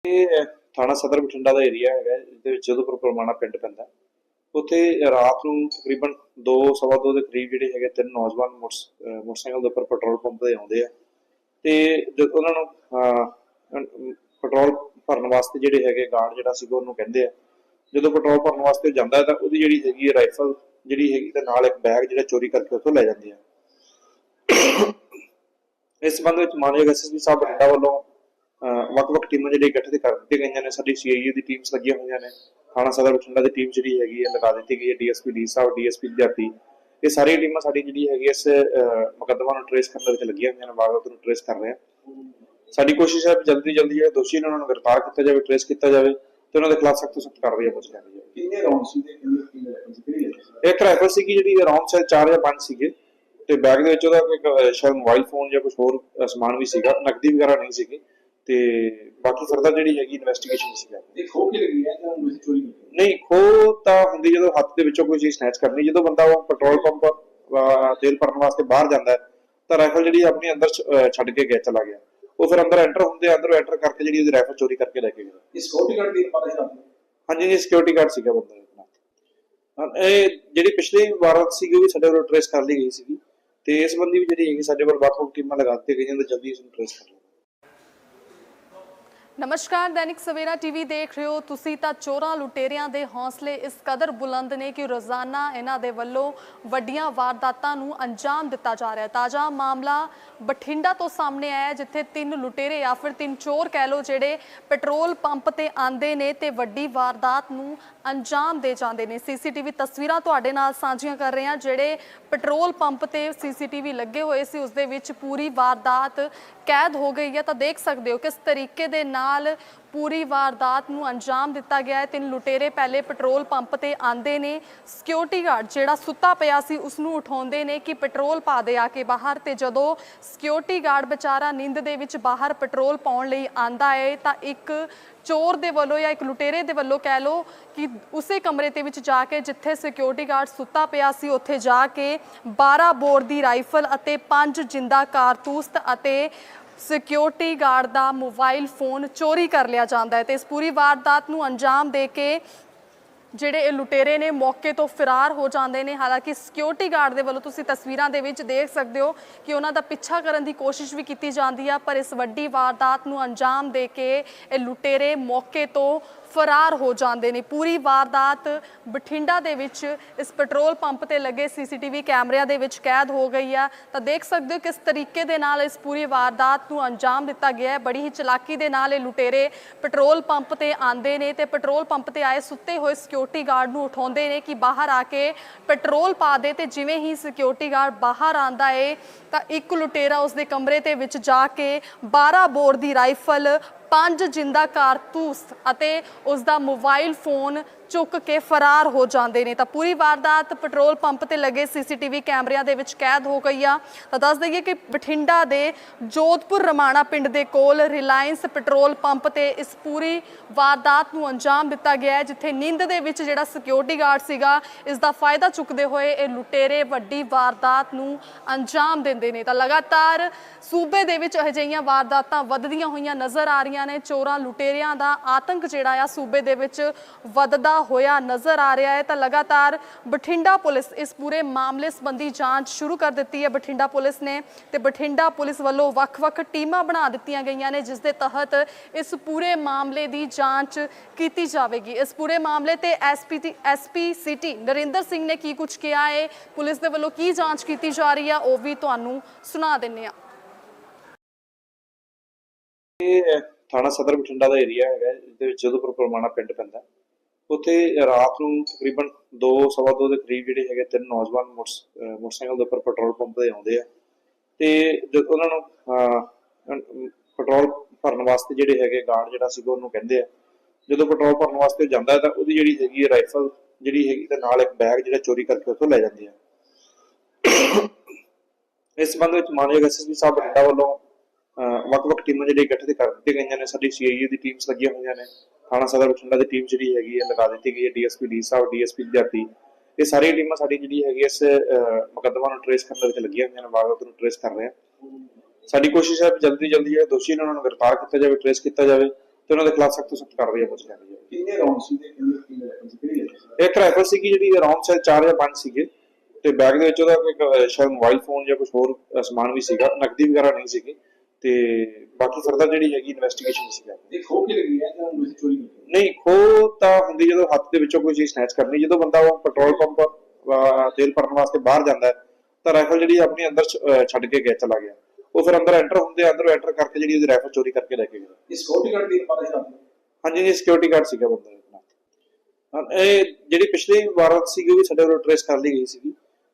ਇਹ ਥਾਣਾ ਸਦਰ ਬਠਿੰਡਾ ਦਾ ਏਰੀਆ ਹੈਗਾ ਜਿਹਦੇ ਵਿੱਚ ਜਦੋਂਪੁਰ ਪਰਮਾਣਾ ਪਿੰਡ ਪੈਂਦਾ। ਉੱਥੇ ਰਾਤ ਨੂੰ ਤਕਰੀਬਨ 2 ਸਵਾ ਦੋ ਦੇ ਕਰੀਬ ਜਿਹੜੇ ਹੈਗੇ ਤਿੰਨ ਨੌਜਵਾਨ ਮੋਟਰਸ- ਮੋਟਰਸਾਈਕਲ ਦੇ ਉੱਪਰ ਪੈਟਰੋਲ ਪੰਪ ਤੇ ਆਉਂਦੇ ਆ। ਤੇ ਜਦ ਉਹਨਾਂ ਨੂੰ ਪੈਟਰੋਲ ਭਰਨ ਵਾਸਤੇ ਜਿਹੜੇ ਹੈਗੇ ਗਾਰਡ ਜਿਹੜਾ ਸੀਗਾ ਉਹਨੂੰ ਕਹਿੰਦੇ ਆ। ਜਦੋਂ ਪੈਟਰੋਲ ਭਰਨ ਵਾਸਤੇ ਜਾਂਦਾ ਤਾਂ ਉਹਦੀ ਜਿਹੜੀ ਹੈਗੀ ਰਾਈਫਲ ਜਿਹੜੀ ਹੈਗੀ ਤੇ ਨਾਲ ਇੱਕ ਬੈਗ ਜਿਹੜਾ ਚੋਰੀ ਕਰਕੇ ਉੱਥੋਂ ਲੈ ਜਾਂਦੇ ਆ। ਇਸ ਸੰਬੰਧ ਵਿੱਚ ਮਾਨਯੋਗ ਐਸਐਸਪੀ ਸਾਹਿਬ ਬਠਿੰਡਾ ਵੱਲੋਂ ਵੱਖ-ਵੱਖ ਟੀਮਾਂ ਜਿਹੜੀ ਗਠਿਤ ਕਰ ਦਿੱਤੀਆਂ ਗਈਆਂ ਨੇ ਸਾਡੀ ਸੀਆਈਏ ਦੀ ਟੀਮਸ ਲੱਗੀਆਂ ਹੋਈਆਂ ਨੇ ਥਾਣਾ ਸਦਰ ਬਠਿੰਡਾ ਦੀ ਟੀਮ ਜਿਹੜੀ ਹੈਗੀ ਹੈ ਲਗਾ ਦਿੱਤੀ ਗਈ ਹੈ ਡੀਐਸਪੀ ਡੀ ਸਾਹਿਬ ਡੀਐਸਪੀ ਵਿਦਿਆਰਥੀ। ਇਹ ਸਾਰੀਆਂ ਟੀਮਾਂ ਸਾਡੀ ਜਿਹੜੀ ਹੈਗੀ ਹੈ ਇਸ ਮੁਕੱਦਮਾ ਨੂੰ ਟ੍ਰੇਸ ਕਰਨ ਦੇ ਵਿੱਚ ਲੱਗੀਆਂ ਹੋਈਆਂ ਨੇ ਵਾਰਦਾਤ ਨੂੰ ਟ੍ਰੇਸ ਕਰ ਰਹੇ ਆ। ਸਾਡੀ ਕੋਸ਼ਿਸ਼ ਹੈ ਕਿ ਜਲਦੀ ਜਲਦੀ ਜਿਹੜੇ ਦੋਸ਼ੀ ਨੇ ਉਹਨਾਂ ਨੂੰ ਗ੍ਰਿਫਤਾਰ ਕੀਤਾ ਜਾਵੇ ਟ੍ਰੇਸ ਕੀਤਾ ਜਾਵੇ ਤੇ ਉਹਨਾਂ ਦੇ ਖਿਲਾਫ ਸਖਤ ਤੋਂ ਸਖਤ ਕਾਰਵਾਈ ਲਿਆਂਦੀ ਜਾਵੇ। ਕਿੰਨੇ ਰਾਉਂਡ ਸੀ ਤੇ ਕਿੰਨੇ ਸੀ ਸੀ ਇੱਕ ਰਾਈਫਲ ਸੀਗੀ ਜਿਹੜੀ ਅਰਾਊਂਡ ਸ਼ਾਇਦ 4 ਜਾਂ 5 ਸੀਗੇ। ਤੇ ਬੈਗ ਦੇ ਵਿੱਚ ਉਹਦਾ ਕੋਈ ਸ਼ਾਇਦ ਮੋਬਾਈਲ ਫੋਨ ਜਾਂ ਕੁਝ ਹੋਰ ਸਮਾਨ ਵੀ ਸੀਗਾ ਨਕਦੀ ਵਗੈਰਾ ਨਹੀਂ ਸੀਗੀ। ਤੇ ਬਾਕੀ ਫਰਦਰ ਜਿਹੜੀ ਹੈਗੀ ਇਨਵੈਸਟੀਗੇਸ਼ਨ ਸੀਗਾ ਇਹ ਖੋ ਕੇ ਲੱਗੀ ਹੈ? ਜਾਂ ਉਹ ਚੋਰੀ ਨਹੀਂ ਖੋ ਤਾਂ ਹੁੰਦੀ ਜਦੋਂ ਹੱਥ ਦੇ ਵਿੱਚੋਂ ਕੋਈ ਚੀਜ਼ ਸਨੈਚ ਕਰਨੀ ਜਦੋਂ ਬੰਦਾ ਉਹ ਪੈਟਰੋਲ ਪੰਪ ਤੇਲ ਭਰਨ ਵਾਸਤੇ ਬਾਹਰ ਜਾਂਦਾ ਹੈ ਤਾਂ ਰਾਈਫਲ ਜਿਹੜੀ ਆਪਣੀ ਅੰਦਰ ਛੱਡ ਕੇ ਗਿਆ ਚਲਾ ਗਿਆ। ਉਹ ਫਿਰ ਅੰਦਰ ਐਂਟਰ ਹੁੰਦੇ ਅੰਦਰੋਂ ਐਂਟਰ ਕਰਕੇ ਜਿਹੜੀ ਉਹਦੀ ਰਾਈਫਲ ਚੋਰੀ ਕਰਕੇ ਲੈ ਕੇ ਗਿਆ। ਇਹ ਸਕਿਉਰਟੀ ਗਾਰਡ ਦੀ ਪਤਾ ਸੀ ਰਾਤ ਹਾਂਜੀ ਇਹ ਸਿਕਿਉਰਿਟੀ ਗਾਰਡ ਸੀਗਾ ਬੰਦਾ ਇਹ ਜਿਹੜੀ ਪਿਛਲੀ ਵਾਰਦਾਤ ਸੀਗੀ ਉਹ ਵੀ ਸਾਡੇ ਵੱਲੋਂ ਟ੍ਰੇਸ ਕਰ ਲਈ ਗਈ ਸੀਗੀ। ਤੇ ਇਸ ਸੰਬੰਧੀ ਵੀ ਜਿਹੜੀ ਹੈਗੀ ਸਾਡੇ ਵੱਲ ਵੱਖ-ਵੱਖ ਟੀਮਾਂ ਲਗਾ ਦਿੱਤੀਆਂ ਗਈਆਂ ਤੇ ਜਲਦੀ ਇਸ ਨੂੰ ਟ੍ਰੇਸ ਕਰ ਨਮਸਕਾਰ, ਦੈਨਿਕ ਸਵੇਰਾ ਟੀਵੀ ਦੇਖ ਰਹੇ ਹੋ। ਤੁਸੀਂ ਤਾਂ ਚੋਰਾਂ ਲੁਟੇਰਿਆਂ ਦੇ ਹੌਸਲੇ ਇਸ ਕਦਰ ਬੁਲੰਦ ਨੇ ਕਿ ਰੋਜ਼ਾਨਾ ਇਹਨਾਂ ਦੇ ਵੱਲੋਂ ਵੱਡੀਆਂ ਵਾਰਦਾਤਾਂ ਨੂੰ ਅੰਜਾਮ ਦਿੱਤਾ ਜਾ ਰਿਹਾ ਤਾਜ਼ਾ ਮਾਮਲਾ ਬਠਿੰਡਾ ਤੋਂ ਸਾਹਮਣੇ ਆਇਆ ਜਿੱਥੇ ਤਿੰਨ ਲੁਟੇਰੇ ਜਾਂ ਫਿਰ ਤਿੰਨ ਚੋਰ ਕਹਿ ਲੋ ਜਿਹੜੇ ਪੈਟਰੋਲ ਪੰਪ ਤੇ ਆਂਦੇ ਨੇ ਤੇ ਵੱਡੀ ਵਾਰਦਾਤ ਨੂੰ ਅੰਜਾਮ ਦੇ ਜਾਂਦੇ ਨੇ। ਸੀਸੀਟੀਵੀ ਤਸਵੀਰਾਂ ਤੁਹਾਡੇ ਨਾਲ ਸਾਂਝੀਆਂ ਕਰ ਰਹੇ ਹਾਂ, ਜਿਹੜੇ ਪੈਟਰੋਲ ਪੰਪ ਤੇ ਸੀਸੀਟੀਵੀ ਲੱਗੇ ਹੋਏ ਸੀ, ਉਸ ਦੇ ਵਿੱਚ ਪੂਰੀ ਵਾਰਦਾਤ ਕੈਦ ਹੋ ਗਈ ਹੈ। ਤਾਂ ਦੇਖ ਸਕਦੇ ਹੋ ਕਿਸ ਤਰੀਕੇ ਦੇ ਨਾਲ ਪੂਰੀ ਵਾਰਦਾਤ ਨੂੰ ਅੰਜਾਮ ਦਿੱਤਾ ਗਿਆ ਹੈ। ਤਿੰਨ ਲੁਟੇਰੇ ਪਹਿਲੇ ਪੈਟਰੋਲ ਪੰਪ ਤੇ ਆਂਦੇ ਨੇ। ਸਿਕਿਉਰਿਟੀ ਗਾਰਡ ਜਿਹੜਾ ਸੁੱਤਾ ਪਿਆ ਸੀ, ਉਸ ਨੂੰ ਉਠਾਉਂਦੇ ਨੇ ਕਿ ਪੈਟਰੋਲ ਪਾ ਦੇ ਆ ਕੇ ਬਾਹਰ ਤੇ ਜਦੋਂ ਸਿਕਿਉਰਿਟੀ ਗਾਰਡ ਵਿਚਾਰਾ ਨੀਂਦ ਦੇ ਵਿੱਚ ਬਾਹਰ ਪੈਟਰੋਲ ਪਾਉਣ ਲਈ ਆਂਦਾ ਹੈ ਤਾਂ ਇੱਕ ਚੋਰ ਦੇ ਵੱਲੋਂ ਜਾਂ ਇੱਕ ਲੁਟੇਰੇ ਦੇ ਵੱਲੋਂ ਕਹਿ ਲੋ ਕਿ ਉਸੇ ਕਮਰੇ ਦੇ ਵਿੱਚ ਜਾ ਕੇ ਜਿੱਥੇ ਸਿਕਿਉਰਿਟੀ ਗਾਰਡ ਸੁੱਤਾ ਪਿਆ ਸੀ, ਉੱਥੇ ਜਾ ਕੇ 12 ਬੋਰ ਦੀ ਰਾਈਫਲ ਅਤੇ 5 ਜਿੰਦਾ ਕਾਰਤੂਸ ਅਤੇ ਸਿਕਿਉਰਿਟੀ ਗਾਰਡ ਦਾ ਮੋਬਾਈਲ ਫੋਨ ਚੋਰੀ ਕਰ ਲਿਆ ਜਾਂਦਾ ਹੈ ਤੇ ਇਸ ਪੂਰੀ ਵਾਰਦਾਤ ਨੂੰ ਅੰਜਾਮ ਦੇ ਕੇ ਜਿਹੜੇ ਇਹ ਲੁਟੇਰੇ ਨੇ ਮੌਕੇ ਤੋਂ ਫਰਾਰ ਹੋ ਜਾਂਦੇ ਨੇ, ਹਾਲਾਂਕਿ ਸਿਕਿਉਰਿਟੀ ਗਾਰਡ ਦੇ ਵੱਲੋਂ ਤੁਸੀਂ ਤਸਵੀਰਾਂ ਦੇ ਵਿੱਚ ਦੇਖ ਸਕਦੇ ਹੋ ਕਿ ਉਹਨਾਂ ਦਾ ਪਿੱਛਾ ਕਰਨ ਦੀ ਕੋਸ਼ਿਸ਼ ਵੀ ਕੀਤੀ ਜਾਂਦੀ ਆ, ਪਰ ਇਸ ਵੱਡੀ ਵਾਰਦਾਤ ਨੂੰ ਅੰਜਾਮ ਦੇ ਕੇ ਇਹ ਲੁਟੇਰੇ ਮੌਕੇ ਤੋਂ ਫਰਾਰ ਹੋ ਜਾਂਦੇ ਨੇ। ਪੂਰੀ ਵਾਰਦਾਤ ਬਠਿੰਡਾ ਦੇ ਵਿੱਚ ਇਸ ਪੈਟਰੋਲ ਪੰਪ ਤੇ ਲੱਗੇ ਸੀਸੀਟੀਵੀ ਕੈਮਰਿਆਂ ਦੇ ਵਿੱਚ ਕੈਦ ਹੋ ਗਈ ਆ। ਤਾਂ ਦੇਖ ਸਕਦੇ ਹੋ ਕਿਸ ਤਰੀਕੇ ਦੇ ਨਾਲ ਇਸ ਪੂਰੀ ਵਾਰਦਾਤ ਨੂੰ ਅੰਜਾਮ ਦਿੱਤਾ ਗਿਆ ਹੈ। ਬੜੀ ਹੀ ਚਲਾਕੀ ਦੇ ਨਾਲ ਇਹ ਲੁਟੇਰੇ ਪੈਟਰੋਲ ਪੰਪ ਤੇ ਆਂਦੇ ਨੇ ਤੇ ਪੈਟਰੋਲ ਪੰਪ ਤੇ ਆਏ ਸੁੱਤੇ ਹੋਏ ਸਿਕਿਉਰਿਟੀ ਗਾਰਡ ਨੂੰ ਉਠਾਉਂਦੇ ਨੇ ਕਿ ਬਾਹਰ ਆ ਕੇ ਪੈਟਰੋਲ ਪਾ ਦੇ ਤੇ ਜਿਵੇਂ ਹੀ ਸਿਕਿਉਰਿਟੀ ਗਾਰਡ ਬਾਹਰ ਆਂਦਾ ਏ ਤਾਂ ਇੱਕ ਲੁਟੇਰਾ ਉਸ ਦੇ ਕਮਰੇ ਦੇ ਵਿੱਚ ਜਾ ਕੇ 12 ਬੋਰ ਦੀ ਰਾਈਫਲ ਪੰਜ ਜਿੰਦਾ ਕਾਰਤੂਸ ਅਤੇ ਉਸ ਦਾ ਮੋਬਾਈਲ ਫੋਨ ਚੁੱਕ ਕੇ ਫਰਾਰ ਹੋ ਜਾਂਦੇ ਨੇ। ਤਾਂ ਪੂਰੀ ਵਾਰਦਾਤ ਪੈਟਰੋਲ ਪੰਪ ਤੇ ਲੱਗੇ ਸੀਸੀਟੀਵੀ ਕੈਮਰਿਆਂ ਦੇ ਵਿੱਚ ਕੈਦ ਹੋ ਗਈ ਆ। ਤਾਂ ਦੱਸ ਦਈਏ ਕਿ ਬਠਿੰਡਾ ਦੇ ਜੋਧਪੁਰ ਰਮਾਣਾ ਪਿੰਡ ਦੇ ਕੋਲ ਰਿਲਾਇੰਸ ਪੈਟਰੋਲ ਪੰਪ ਤੇ ਇਸ ਪੂਰੀ ਵਾਰਦਾਤ ਨੂੰ ਅੰਜਾਮ ਦਿੱਤਾ ਗਿਆ ਹੈ, ਜਿੱਥੇ ਨਿੰਦ ਦੇ ਵਿੱਚ ਜਿਹੜਾ ਸਿਕਿਉਰਿਟੀ ਗਾਰਡ ਸੀਗਾ, ਇਸ ਦਾ ਫਾਇਦਾ ਚੁੱਕਦੇ ਹੋਏ ਇਹ ਲੁਟੇਰੇ ਵੱਡੀ ਵਾਰਦਾਤ ਨੂੰ ਅੰਜਾਮ ਦਿੰਦੇ ਨੇ। ਤਾਂ ਲਗਾਤਾਰ ਸੂਬੇ ਦੇ ਵਿੱਚ ਅਜਿਹੀਆਂ ਵਾਰਦਾਤਾਂ ਵੱਧਦੀਆਂ ਹੋਈਆਂ ਨਜ਼ਰ ਆ ਰਹੀਆਂ ਨੇ। ਚੋਰਾਂ ਲੁਟੇਰਿਆਂ ਦਾ ਆਤੰਕ ਜਿਹੜਾ ਆ, ਸੂਬੇ ਦੇ ਵਿੱਚ ਵੱਧਦਾ ਹੋਇਆ ਨਜ਼ਰ ਆ ਰਿਹਾ ਹੈ ਤਾਂ ਲਗਾਤਾਰ ਬਠਿੰਡਾ ਪੁਲਿਸ ਇਸ ਪੂਰੇ ਮਾਮਲੇ ਸੰਬੰਧੀ ਜਾਂਚ ਸ਼ੁਰੂ ਕਰ ਦਿੱਤੀ ਹੈ। ਬਠਿੰਡਾ ਪੁਲਿਸ ਨੇ ਤੇ ਬਠਿੰਡਾ ਪੁਲਿਸ ਵੱਲੋਂ ਵੱਖ-ਵੱਖ ਟੀਮਾਂ ਬਣਾ ਦਿੱਤੀਆਂ ਗਈਆਂ ਨੇ, ਜਿਸ ਦੇ ਤਹਿਤ ਇਸ ਪੂਰੇ ਮਾਮਲੇ ਦੀ ਜਾਂਚ ਕੀਤੀ ਜਾਵੇਗੀ। ਇਸ ਪੂਰੇ ਮਾਮਲੇ ਤੇ SP SP city Narinder Singh ਨੇ ਕੀ ਕੁਝ ਕਿਹਾ ਹੈ? ਪੁਲਿਸ ਦੇ ਵੱਲੋਂ ਕੀ ਜਾਂਚ ਕੀਤੀ ਜਾ ਰਹੀ ਹੈ? ਉਹ ਵੀ ਤੁਹਾਨੂੰ ਸੁਣਾ ਦਿੰਨੇ ਆ ਇਹ ਥਾਣਾ ਸਦਰ ਬਠਿੰਡਾ ਦਾ ਏਰੀਆ ਹੈਗਾ ਜਿਹਦੇ ਵਿੱਚ ਜਦੋਪੁਰ ਪਰਮਾਣਾ ਪਿੰਡ ਪੈਂਦਾ। ਉੱਥੇ ਰਾਤ ਨੂੰ ਤਕਰੀਬਨ 2 ਸਵਾ ਦੋ ਦੇ ਕਰੀਬ ਜਿਹੜੇ ਹੈਗੇ ਤਿੰਨ ਨੌਜਵਾਨ ਮੋਟਰਸ- ਮੋਟਰਸਾਈਕਲ ਦੇ ਉੱਪਰ ਪੈਟਰੋਲ ਪੰਪ ਤੇ ਆਉਂਦੇ ਆ। ਤੇ ਜਦੋਂ ਉਹਨਾਂ ਨੂੰ ਪੈਟਰੋਲ ਭਰਨ ਵਾਸਤੇ ਜਿਹੜੇ ਹੈਗੇ ਗਾਰਡ ਜਿਹੜਾ ਸੀਗਾ ਉਹਨੂੰ ਕਹਿੰਦੇ ਆ। ਜਦੋਂ ਪੈਟਰੋਲ ਭਰਨ ਵਾਸਤੇ ਜਾਂਦਾ ਹੈ ਤਾਂ ਉਹਦੀ ਜਿਹੜੀ ਹੈਗੀ ਹੈ ਰਾਈਫਲ ਜਿਹੜੀ ਹੈਗੀ ਤੇ ਨਾਲ ਇੱਕ ਬੈਗ ਜਿਹੜਾ ਚੋਰੀ ਕਰਕੇ ਉੱਥੋਂ ਲੈ ਜਾਂਦੇ ਆ। ਇਸ ਸੰਬੰਧ ਵਿੱਚ ਮਾਨਯੋਗ ਐਸਐਸਪੀ ਸਾਹਿਬ ਬਠਿੰਡਾ ਵੱਲੋਂ ਵੱਖ-ਵੱਖ ਟੀਮਾਂ ਜਿਹੜੀਆਂ ਗਠਿਤ ਕਰ ਦਿੱਤੀਆਂ ਗਈਆਂ ਨੇ ਸਾਡੀ ਸੀਆਈਏ ਦੀ ਟੀਮਸ ਲੱਗੀਆਂ ਹੋਈਆਂ ਨੇ ਥਾਣਾ ਸਦਰ ਬਠਿੰਡਾ ਦੀ ਟੀਮ ਜਿਹੜੀ ਹੈਗੀ ਹੈ ਲਗਾ ਦਿੱਤੀ ਗਈ ਹੈ ਡੀਐਸਪੀ ਡੀ ਸਾਹਿਬ ਡੀਐਸਪੀ ਵਿਦਿਆਰਥੀ। ਇਹ ਸਾਰੀਆਂ ਟੀਮਾਂ ਸਾਡੀ ਜਿਹੜੀ ਹੈਗੀ ਹੈ ਇਸ ਮੁਕੱਦਮਾ ਨੂੰ ਟ੍ਰੇਸ ਕਰਨ ਵਿੱਚ ਲੱਗੀਆਂ ਹੋਈਆਂ ਨੇ ਵਾਰਦਾਤ ਨੂੰ ਟ੍ਰੇਸ ਕਰ ਰਹੇ ਆ ਸਾਡੀ ਕੋਸ਼ਿਸ਼ ਹੈ ਜਲਦੀ ਜਲਦੀ ਜਿਹੜੇ ਦੋਸ਼ੀ ਨੇ ਉਹਨਾਂ ਨੂੰ ਗ੍ਰਿਫਤਾਰ ਕੀਤਾ ਜਾਵੇ ਟ੍ਰੇਸ ਕੀਤਾ ਜਾਵੇ ਤੇ ਉਹਨਾਂ ਦੇ ਖਿਲਾਫ ਸਖਤ ਤੋਂ ਸਖਤ ਕਾਰਵਾਈ ਲਿਆਂਦੀ ਜਾਵੇ। ਕਿੰਨੇ ਸੀ ਤੇ ਕਿੰਨੇ ਸੀ ਹੈ? ਸਰ ਇੱਕ ਰਾਈਫਲ ਸੀਗੀ ਜਿਹੜੀ ਅਰਾਊਂਡ ਸ਼ਾਇਦ 4 ਜਾਂ 5 ਸੀਗੇ ਤੇ ਬੈਗ ਦੇ ਵਿੱਚ ਉਹਦਾ ਅਹ, ਸ਼ਾਇਦ ਮੋਬਾਈਲ ਫੋਨ ਜਾਂ ਕੁਝ ਹੋਰ ਸਮਾਨ ਵੀ ਸੀਗਾ ਨਕਦੀ ਵਗੈਰਾ ਨਹੀਂ ਸੀਗੀ। ਤੇ ਬਾਕੀ ਫਰਦਰ ਜਿਹੜੀ ਹੈਗੀ ਇਨਵੈਸਟੀਗੇਸ਼ਨ ਸੀਗਾ ਇਹ ਖੋ ਕੇ ਲੱਗੀ ਹੈ ਜਾਂ ਉਹ ਚੋਰੀ ਨਹੀਂ ਖੋ ਤਾਂ ਹੁੰਦੀ ਜਦੋਂ ਹੱਥ ਦੇ ਵਿੱਚੋਂ ਕੋਈ ਚੀਜ਼ ਸਨੈਚ ਕਰਨੀ ਜਦੋਂ ਬੰਦਾ ਉਹ ਪੈਟਰੋਲ ਪੰਪ ਤੇਲ ਭਰਨ ਵਾਸਤੇ ਬਾਹਰ ਜਾਂਦਾ ਤਾਂ ਰਾਈਫਲ ਜਿਹੜੀ ਆਪਣੀ ਅੰਦਰ ਛੱਡ ਕੇ ਗਿਆ ਚਲਾ ਗਿਆ। ਉਹ ਫਿਰ ਅੰਦਰ ਐਂਟਰ ਹੁੰਦੇ ਅੰਦਰੋਂ ਐਂਟਰ ਕਰਕੇ ਜਿਹੜੀ ਉਹਦੀ ਰਾਈਫਲ ਚੋਰੀ ਕਰਕੇ ਲੈ ਕੇ ਗਿਆ। ਇਸ ਸਿਕਿਉਰਿਟੀ ਗਾਰਡ ਦੀ ਪਤਾ ਹੀ? ਹਾਂਜੀ ਜੀ ਸਿਕਿਉਰਿਟੀ ਗਾਰਡ ਸੀਗਾ ਬੰਦਾ ਇਹ ਜਿਹੜੀ ਪਿਛਲੀ ਵਾਰਦਾਤ ਸੀਗੀ ਉਹ ਵੀ ਸਾਡੇ ਵੱਲੋਂ ਟ੍ਰੇਸ ਕਰ ਲਈ ਗਈ ਸੀਗੀ।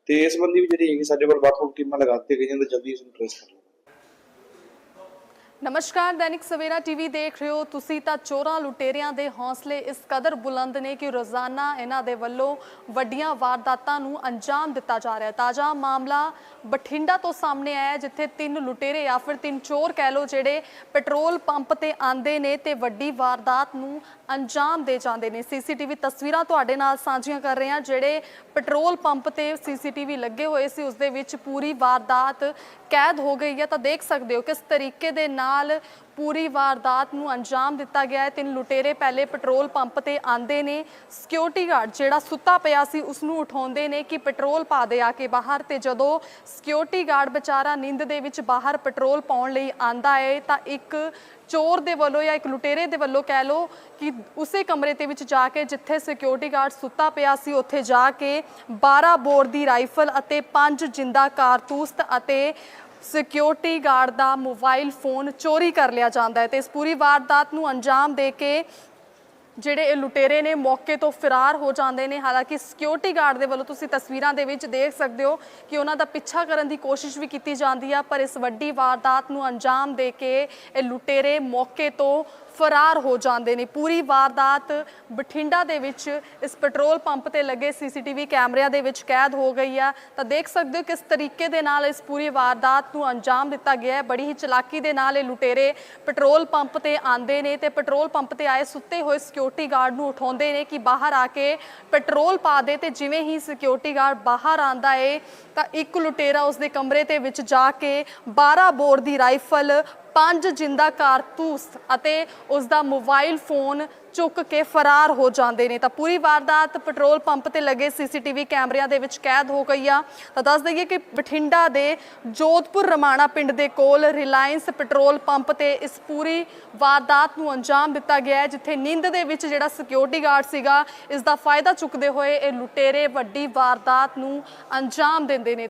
ਤੇ ਇਸ ਸੰਬੰਧੀ ਵੀ ਜਿਹੜੀ ਹੈਗੀ ਸਾਡੇ ਵੱਲ ਵੱਖ-ਵੱਖ ਟੀਮਾਂ ਲਗਾ ਦਿੱਤੀਆਂ ਗਈਆਂ ਤੇ ਜਲਦੀ ਇਸ ਨੂੰ ਟ੍ਰੇਸ ਕਰ ਲਵਾਂਗੇ ਨਮਸਕਾਰ, ਦੈਨਿਕ ਸਵੇਰਾ ਟੀਵੀ ਦੇਖ ਰਹੇ ਹੋ। ਤੁਸੀਂ ਤਾਂ ਚੋਰਾਂ ਲੁਟੇਰਿਆਂ ਦੇ ਹੌਸਲੇ ਇਸ ਕਦਰ ਬੁਲੰਦ ਨੇ ਕਿ ਰੋਜ਼ਾਨਾ ਇਹਨਾਂ ਦੇ ਵੱਲੋਂ ਵੱਡੀਆਂ ਵਾਰਦਾਤਾਂ ਨੂੰ ਅੰਜਾਮ ਦਿੱਤਾ ਜਾ ਰਿਹਾ ਹੈ। ਤਾਜ਼ਾ ਮਾਮਲਾ ਬਠਿੰਡਾ ਤੋਂ ਸਾਹਮਣੇ ਆਇਆ ਜਿੱਥੇ ਤਿੰਨ ਲੁਟੇਰੇ ਜਾਂ ਫਿਰ ਤਿੰਨ ਚੋਰ ਕਹਿ ਲੋ ਜਿਹੜੇ ਪੈਟਰੋਲ ਪੰਪ ਤੇ ਆਂਦੇ ਨੇ ਤੇ ਵੱਡੀ ਵਾਰਦਾਤ ਨੂੰ ਅੰਜਾਮ ਦੇ ਜਾਂਦੇ ਨੇ। ਸੀਸੀਟੀਵੀ ਤਸਵੀਰਾਂ ਤੁਹਾਡੇ ਨਾਲ ਸਾਂਝੀਆਂ ਕਰ ਰਹੇ ਹਾਂ, ਜਿਹੜੇ ਪੈਟਰੋਲ ਪੰਪ ਤੇ ਸੀਸੀਟੀਵੀ ਲੱਗੇ ਹੋਏ ਸੀ, ਉਸ ਦੇ ਵਿੱਚ ਪੂਰੀ ਵਾਰਦਾਤ ਕੈਦ ਹੋ ਗਈ ਹੈ। ਤਾਂ ਦੇਖ ਸਕਦੇ ਹੋ ਕਿਸ ਤਰੀਕੇ ਦੇ ਨਾਲ ਨਾਲ ਪੂਰੀ ਵਾਰਦਾਤ ਨੂੰ ਅੰਜਾਮ ਦਿੱਤਾ ਗਿਆ ਹੈ। ਤਿੰਨ ਲੁਟੇਰੇ ਪਹਿਲੇ ਪੈਟਰੋਲ ਪੰਪ ਤੇ ਆਂਦੇ ਨੇ। ਸਿਕਿਉਰਿਟੀ ਗਾਰਡ ਜਿਹੜਾ ਸੁੱਤਾ ਪਿਆ ਸੀ, ਉਸ ਨੂੰ ਉਠਾਉਂਦੇ ਨੇ ਕਿ ਪੈਟਰੋਲ ਪਾ ਦੇ ਆ ਕੇ ਬਾਹਰ ਤੇ ਜਦੋਂ ਸਿਕਿਉਰਿਟੀ ਗਾਰਡ ਵਿਚਾਰਾ ਨਿੰਦ ਦੇ ਵਿੱਚ ਬਾਹਰ ਪੈਟਰੋਲ ਪਾਉਣ ਲਈ ਆਂਦਾ ਹੈ ਤਾਂ ਇੱਕ ਚੋਰ ਦੇ ਵੱਲੋਂ ਜਾਂ ਇੱਕ ਲੁਟੇਰੇ ਦੇ ਵੱਲੋਂ ਕਹਿ ਲੋ ਕਿ ਉਸੇ ਕਮਰੇ ਦੇ ਵਿੱਚ ਜਾ ਕੇ ਜਿੱਥੇ ਸਿਕਿਉਰਿਟੀ ਗਾਰਡ ਸੁੱਤਾ ਪਿਆ ਸੀ, ਉੱਥੇ ਜਾ ਕੇ 12 ਬੋਰ ਦੀ ਰਾਈਫਲ ਅਤੇ 5 ਜਿੰਦਾ ਕਾਰਤੂਸ ਅਤੇ ਸਿਕਿਉਰਿਟੀ ਗਾਰਡ ਦਾ ਮੋਬਾਈਲ ਫੋਨ ਚੋਰੀ ਕਰ ਲਿਆ ਜਾਂਦਾ ਹੈ ਤੇ ਇਸ ਪੂਰੀ ਵਾਰਦਾਤ ਨੂੰ ਅੰਜਾਮ ਦੇ ਕੇ ਜਿਹੜੇ ਇਹ ਲੁਟੇਰੇ ਨੇ ਮੌਕੇ ਤੋਂ ਫਰਾਰ ਹੋ ਜਾਂਦੇ ਨੇ। ਹਾਲਾਂਕਿ ਸਿਕਿਉਰਿਟੀ ਗਾਰਡ ਦੇ ਵੱਲੋਂ ਤੁਸੀਂ ਤਸਵੀਰਾਂ ਦੇ ਵਿੱਚ ਦੇਖ ਸਕਦੇ ਹੋ ਕਿ ਉਹਨਾਂ ਦਾ ਪਿੱਛਾ ਕਰਨ ਦੀ ਕੋਸ਼ਿਸ਼ ਵੀ ਕੀਤੀ ਜਾਂਦੀ ਆ, ਪਰ ਇਸ ਵੱਡੀ ਵਾਰਦਾਤ ਨੂੰ ਅੰਜਾਮ ਦੇ ਕੇ ਇਹ ਲੁਟੇਰੇ ਮੌਕੇ ਤੋਂ ਫਰਾਰ ਹੋ ਜਾਂਦੇ ਨੇ। ਪੂਰੀ ਵਾਰਦਾਤ ਬਠਿੰਡਾ ਦੇ ਵਿੱਚ ਇਸ ਪੈਟਰੋਲ ਪੰਪ ਤੇ ਲੱਗੇ ਸੀਸੀਟੀਵੀ ਕੈਮਰਿਆਂ ਦੇ ਵਿੱਚ ਕੈਦ ਹੋ ਗਈ ਆ। ਤਾਂ ਦੇਖ ਸਕਦੇ ਹੋ ਕਿਸ ਤਰੀਕੇ ਦੇ ਨਾਲ ਇਸ ਪੂਰੀ ਵਾਰਦਾਤ ਨੂੰ ਅੰਜਾਮ ਦਿੱਤਾ ਗਿਆ ਹੈ। ਬੜੀ ਹੀ ਚਲਾਕੀ ਦੇ ਨਾਲ ਇਹ ਲੁਟੇਰੇ ਪੈਟਰੋਲ ਪੰਪ ਤੇ ਆਂਦੇ ਨੇ ਤੇ ਪੈਟਰੋਲ ਪੰਪ ਤੇ ਆਏ ਸੁੱਤੇ ਹੋਏ ਸਿਕਿਉਰਿਟੀ ਗਾਰਡ ਨੂੰ ਉਠਾਉਂਦੇ ਨੇ ਕਿ ਬਾਹਰ ਆ ਕੇ ਪੈਟਰੋਲ ਪਾ ਦੇ ਤੇ ਜਿਵੇਂ ਹੀ ਸਿਕਿਉਰਿਟੀ ਗਾਰਡ ਬਾਹਰ ਆਂਦਾ ਏ ਤਾਂ ਇੱਕ ਲੁਟੇਰਾ ਉਸ ਦੇ ਕਮਰੇ ਦੇ ਵਿੱਚ ਜਾ ਕੇ 12 ਬੋਰ ਦੀ ਰਾਈਫਲ ਪੰਜ ਜਿੰਦਾ ਕਾਰਤੂਸ ਅਤੇ ਉਸ ਦਾ ਮੋਬਾਈਲ ਫੋਨ ਚੁੱਕ ਕੇ ਫਰਾਰ ਹੋ ਜਾਂਦੇ ਨੇ। ਤਾਂ ਪੂਰੀ ਵਾਰਦਾਤ ਪੈਟਰੋਲ ਪੰਪ ਤੇ ਲੱਗੇ ਸੀਸੀਟੀਵੀ ਕੈਮਰਿਆਂ ਦੇ ਵਿੱਚ ਕੈਦ ਹੋ ਗਈ ਆ। ਤਾਂ ਦੱਸ ਦਈਏ ਕਿ ਬਠਿੰਡਾ ਦੇ ਜੋਧਪੁਰ ਰਮਾਣਾ ਪਿੰਡ ਦੇ ਕੋਲ ਰਿਲਾਇੰਸ ਪੈਟਰੋਲ ਪੰਪ ਤੇ ਇਸ ਪੂਰੀ ਵਾਰਦਾਤ ਨੂੰ ਅੰਜਾਮ ਦਿੱਤਾ ਗਿਆ ਹੈ, ਜਿੱਥੇ ਨਿੰਦ ਦੇ ਵਿੱਚ ਜਿਹੜਾ ਸਿਕਿਉਰਿਟੀ ਗਾਰਡ ਸੀਗਾ ਇਸ ਦਾ ਫਾਇਦਾ ਚੁੱਕਦੇ ਹੋਏ ਇਹ ਲੁਟੇਰੇ ਵੱਡੀ ਵਾਰਦਾਤ ਨੂੰ ਅੰਜਾਮ ਦਿੰਦੇ ਨੇ।